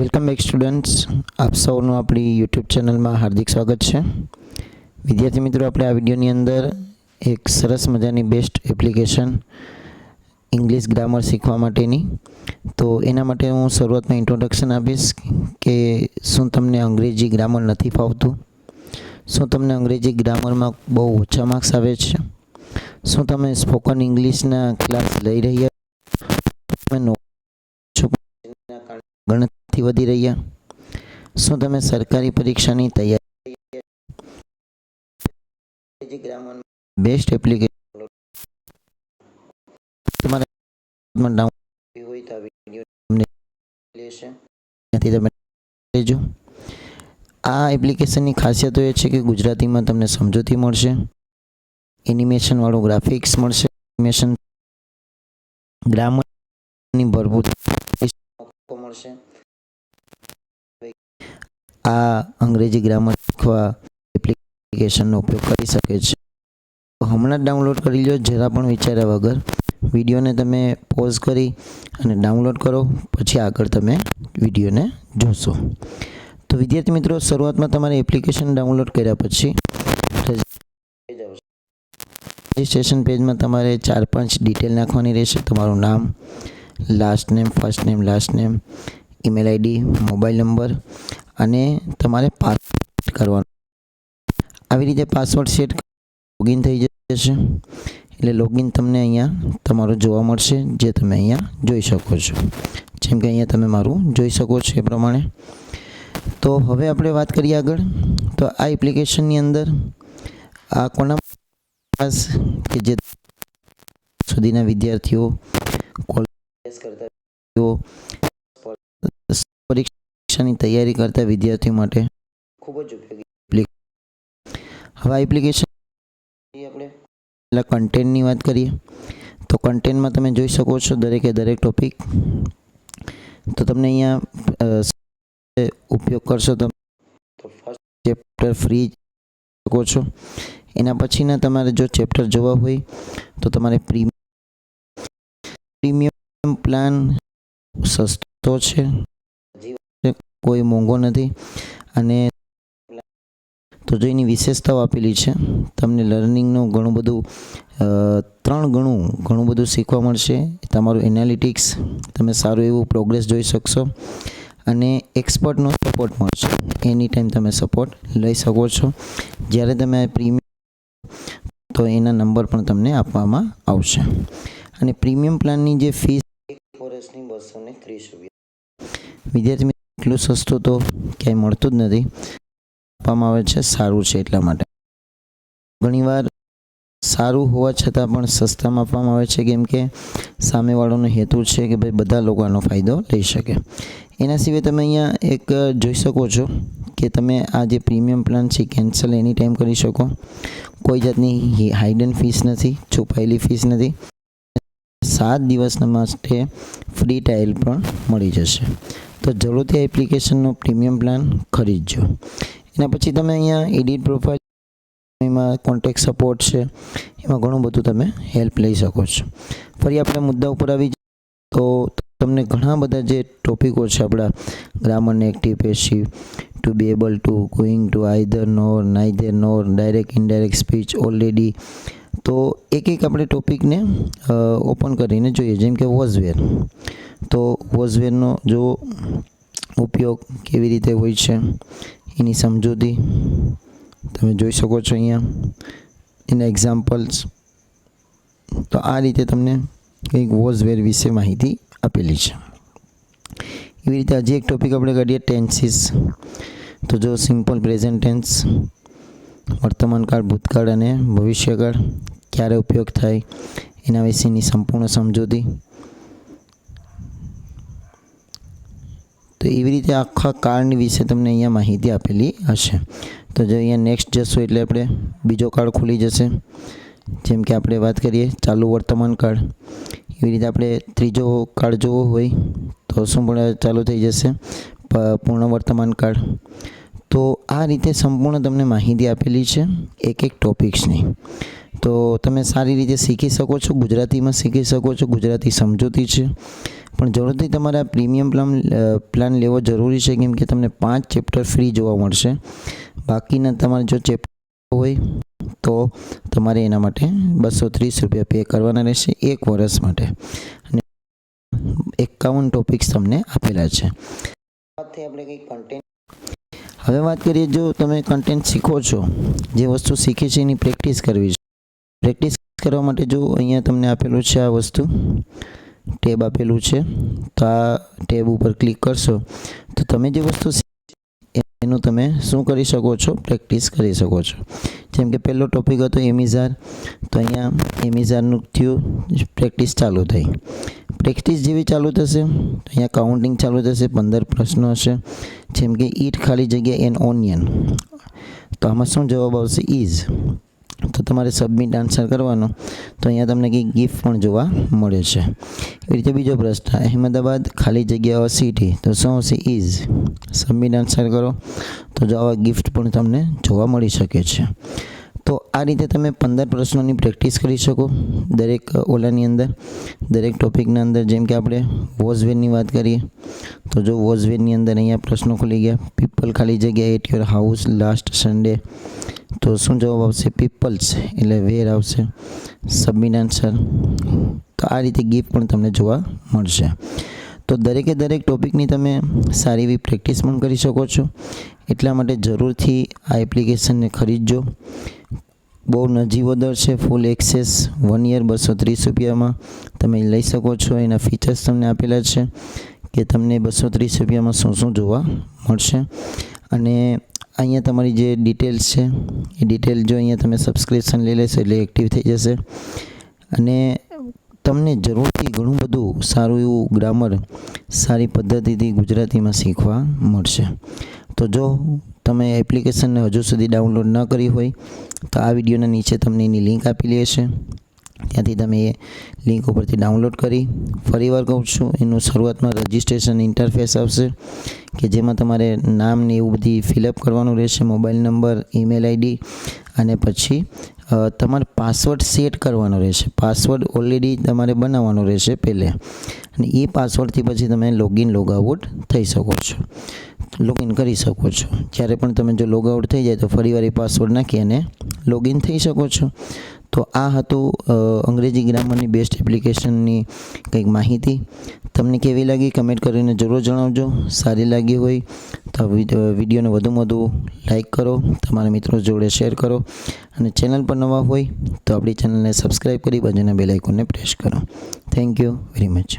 Welcome back students. આપ સૌનું આપણી યુટ્યુબ ચેનલમાં હાર્દિક સ્વાગત છે. વિદ્યાર્થી મિત્રો, આપણે આ વિડીયોની અંદર એક સરસ મજાની બેસ્ટ એપ્લિકેશન ઇંગ્લિશ ગ્રામર શીખવા માટેની. તો એના માટે હું શરૂઆતમાં ઇન્ટ્રોડક્શન આપીશ કે શું તમને અંગ્રેજી ગ્રામર નથી ફાવતું? શું તમને અંગ્રેજી ગ્રામરમાં બહુ ઓછા માર્ક્સ આવે છે? શું તમે સ્પોકન ઇંગ્લિશના ક્લાસ લઈ રહ્યા છો? ગણતરી વધી રહ્યા. શું તમે સરકારી પરીક્ષાની તૈયારી બેસ્ટ એપ્લિકેશન. લેશે. ત્યાંથી તમે લેજો. આ એપ્લિકેશનની ખાસિયતો એ છે કે ગુજરાતીમાં તમને સમજૂતી મળશે. એનિમેશનવાળું ગ્રાફિક્સ મળશે. એનિમેશન ગ્રામરની ભરપૂર મળશે. આ અંગ્રેજી ગ્રામર શીખવા એપ્લિકેશનનો ઉપયોગ કરી શકે છે. હમણાં જ ડાઉનલોડ કરી લો જરા પણ વિચાર્યા વગર. વિડીયોને તમે પોઝ કરી અને ડાઉનલોડ કરો, પછી આગળ તમે વિડીયોને જોશો. તો વિદ્યાર્થી મિત્રો, શરૂઆતમાં તમારે એપ્લિકેશન ડાઉનલોડ કર્યા પછી રજિસ્ટ્રેશન પેજમાં તમારે ચાર પાંચ ડિટેલ નાખવાની રહેશે. તમારું નામ last name first name last name email ID mobile number અને તમારે પાસવર્ડ કરવાનો. આવી રીતે પાસવર્ડ સેટ લોગિન થઈ જશે. એટલે લોગિન તમને અહીંયા તમારું જોવા મળશે, જે તમે અહીંયા જોઈ શકો છો. જેમ કે અહીંયા તમે મારું જોઈ શકો છો એ પ્રમાણે. તો હવે આપણે વાત કરીએ આગળ. તો આ એપ્લિકેશનની અંદર આ કોના કે જે સુધીના વિદ્યાર્થીઓ કોલેજ કરતા પરીક્ષાની તૈયારી કરતા વિદ્યાર્થીઓ માટે ખૂબ જ ઉપયોગી. હવે આ એપ્લિકેશન આપણે પહેલાં કન્ટેન્ટની વાત કરીએ. તો કન્ટેન્ટમાં તમે જોઈ શકો છો દરેકે દરેક ટોપિક તો તમને અહીંયા ઉપયોગ કરશો તમે તો ફર્સ્ટ ચેપ્ટર ફ્રી શકો છો. એના પછીના તમારે જો ચેપ્ટર જોવા હોય તો તમારે પ્રીમિયમ પ્લાન સસ્તો છે. કોઈ મોંઘો નથી. અને તો જો એની વિશેષતાઓ આપેલી છે, તમને લર્નિંગનું ઘણું બધું ત્રણ ગણું ઘણું બધું શીખવા મળશે. તમારું એનાલિટિક્સ તમે સારું એવું પ્રોગ્રેસ જોઈ શકશો. અને એક્સપર્ટનો સપોર્ટ મળશે. એની ટાઈમ તમે સપોર્ટ લઈ શકો છો. જ્યારે તમે પ્રીમિયમ, તો એના નંબર પણ તમને આપવામાં આવશે. અને પ્રીમિયમ પ્લાનની જે ફીસ વર્ષની બસો ને ત્રીસ રૂપિયા. વિદ્યાર્થી મિત્રો, એટલું સસ્તું તો ક્યાંય મળતું જ નથી. આપવામાં આવે છે સારું છે એટલા માટે. ઘણીવાર સારું હોવા છતાં પણ સસ્તામાં આપવામાં આવે છે, કેમ કે સામેવાળાનો હેતુ છે કે ભાઈ બધા લોકો આનો ફાયદો લઈ શકે. એના સિવાય તમે અહીંયા એક જોઈ શકો છો કે તમે આ જે પ્રીમિયમ પ્લાન છે કેન્સલ એની ટાઈમ કરી શકો. કોઈ જાતની હાઇડન ફીસ નથી, છુપાયેલી ફીસ નથી. સાત દિવસના માટે ફ્રી ટાઇલ પણ મળી જશે. તો જરૂરથી એપ્લિકેશનનો પ્રીમિયમ પ્લાન ખરીદજો. એના પછી તમે અહીંયા એડિટ પ્રોફાઇલ એમાં કોન્ટેક્ટ સપોર્ટ છે, એમાં ઘણું બધું તમે હેલ્પ લઈ શકો છો. ફરી આપણે મુદ્દા ઉપર આવી તો તમને ઘણા બધા જે ટોપિકો છે આપણા ગ્રામરને active passive to be able to going to either nor neither nor direct indirect speech already તો એક એક આપણે ટોપિકને ઓપન કરીને જોઈએ. જેમ કે વોઝવેર. તો વોઝવેરનો જો ઉપયોગ કેવી રીતે હોય છે, એની સમજૂતી તમે જોઈ શકો છો અહીંયા. એના એક્ઝામ્પલ્સ તો આ રીતે તમને કંઈક વોઝવેર વિશે માહિતી આપેલી છે. એવી રીતે હજી એક ટોપિક આપણે કાઢીએ, ટેન્સીસ. તો જો સિમ્પલ પ્રેઝન્ટ ટેન્સ વર્તમાનકાળ, ભૂતકાળ અને ભવિષ્યકાળ. ક્યારે ઉપયોગ થાય એના વિશેની સંપૂર્ણ સમજૂતી. તો એવી રીતે આખા કાર્ડ વિશે તમને અહીંયા માહિતી આપેલી હશે. તો જો અહીંયા નેક્સ્ટ જશો એટલે આપણે બીજો કાર્ડ ખુલી જશે. જેમ કે આપણે વાત કરીએ ચાલુ વર્તમાન કાર્ડ એવી રીતે આપણે ત્રીજો કાર્ડ જોવો હોય તો શું ચાલુ થઈ જશે. પૂર્ણ વર્તમાન કાળ. તો આ રીતે સંપૂર્ણ તમને માહિતી આપેલી છે એક એક ટોપિક્સની. તો તમે સારી રીતે શીખી શકો છો, ગુજરાતીમાં શીખી શકો છો, ગુજરાતી સમજૂતી છે. પણ જરૂરથી તમારે આ પ્રીમિયમ પ્લાન પ્લાન લેવો જરૂરી છે, કેમ કે તમને પાંચ ચેપ્ટર ફ્રી જોવા મળશે. બાકીના તમારે જો ચેપ્ટર હોય, તો તમારે એના માટે બસો ત્રીસ રૂપિયા પે કરવાના રહેશે એક વર્ષ માટે. અને એકાવન ટોપિક્સ તમને આપેલા છે. આપણે કંઈ કન્ટેન્ટ હવે વાત કરીએ જો તમે કન્ટેન્ટ શીખો છો, જે વસ્તુ શીખી છે એની પ્રેક્ટિસ કરવી છે. પ્રેક્ટિસ કરવા માટે જો અહીંયા તમને આપેલું છે આ વસ્તુ, ટેબ આપેલું છે, તો આ ટેબ ઉપર ક્લિક કરશો, તો તમે જે વસ્તુ એનું તમે શું કરી શકો છો? પ્રેક્ટિસ કરી શકો છો. જેમ કે પહેલો ટોપિક હતો એમિઝાર. તો અહીંયા એમિઝારનું થયું પ્રેક્ટિસ ચાલુ થઈ. પ્રેક્ટિસ જેવી ચાલુ થશે? અહીંયા કાઉન્ટિંગ ચાલુ થશે, પંદર પ્રશ્નો હશે. જેમ કે ઈટ ખાલી જગ્યા એન ઓનિયન તો આમાં શું જવાબ આવશે? ઇઝ તો તમારે સબમિટ આન્સર કરવાનો. તો અહીંયા તમને કંઈક ગિફ્ટ પણ જોવા મળે છે. એવી રીતે બીજો પ્રશ્ન, અહેમદાબાદ ખાલી જગ્યા સિટી તો શું હશે ઇઝ સબમિટ આન્સર કરો. તો જો આવા ગિફ્ટ પણ તમને જોવા મળી શકે છે. તો આ રીતે તમે પંદર પ્રશ્નોની પ્રેક્ટિસ કરી શકો. દરેક ઓલાની અંદર, દરેક ટોપિકના અંદર, જેમ કે આપણે વોઝવેનની વાત કરીએ. તો જો વોઝવેનની અંદર અહીંયા પ્રશ્નો ખુલી ગયા. પીપલ ખાલી જગ્યા at your house last Sunday તો શું જવાબ આવશે? પીપલ્સ. એટલે વેર આવશે. Submit answer. તો આ રીતે ગિફ્ટ પણ તમને જોવા મળશે. તો દરેકે દરેક ટોપિકની તમે સારી એવી પ્રેક્ટિસ પણ કરી શકો છો. એટલા માટે જરૂરથી આ એપ્લિકેશનને ખરીદજો. બહુ નજીવો દર છે. ફૂલ એક્સેસ, વન યર, બસો ત્રીસ રૂપિયામાં તમે લઈ શકો છો. એના ફીચર્સ તમને આપેલા છે કે તમને બસો ત્રીસ રૂપિયામાં શું શું જોવા મળશે. અને અહીંયા તમારી જે ડિટેલ્સ છે, એ ડિટેલ જો અહીંયા તમે સબસ્ક્રિપ્શન લઈ લેશો એટલે એક્ટિવ થઈ જશે. અને તમને જરૂરથી ઘણું બધું સારું એવું ગ્રામર સારી પદ્ધતિથી ગુજરાતીમાં શીખવા મળશે. તો જો તમે એપ્લિકેશનને હજુ સુધી ડાઉનલોડ ન કરી હોય, તો આ વિડીયોના નીચે તમને એની લિંક આપેલી હશે ત્યાંથી તમે એ લિંક ઉપરથી ડાઉનલોડ કરી. ફરીવાર કહું છું, એનું શરૂઆતમાં રજિસ્ટ્રેશન ઇન્ટરફેસ આવશે, કે જેમાં તમારે નામ ને એવું બધી ફિલઅપ કરવાનું રહેશે મોબાઈલ નંબર ઈમેલ આઈડી અને પછી તમારે પાસવર્ડ સેટ કરવાનો રહેશે. પાસવર્ડ ઓલરેડી તમારે બનાવવાનો રહેશે પહેલે. અને એ પાસવર્ડથી પછી તમે લોગિન લોગઆઉટ થઈ શકો છો. લોગિન કરી શકો છો. જ્યારે પણ તમે જો લોગઆઉટ થઈ જાય, તો ફરીવાર એ પાસવર્ડ નાખી અને લોગિન થઈ શકો છો. તો આ હતું અંગ્રેજી ગ્રામરની બેસ્ટ એપ્લિકેશનની કંઈક માહિતી. તમને કેવી લાગી કમેન્ટ કરીને જરૂર જણાવજો. સારી લાગી હોય તો વિડીયોને વધુમાં વધુ લાઈક કરો, તમારા મિત્રો જોડે શેર કરો. અને ચેનલ પર નવા હોય તો આપણી ચેનલને સબસ્ક્રાઈબ કરી બાજુના બેલ આઇકોનને પ્રેસ કરો. Thank you very much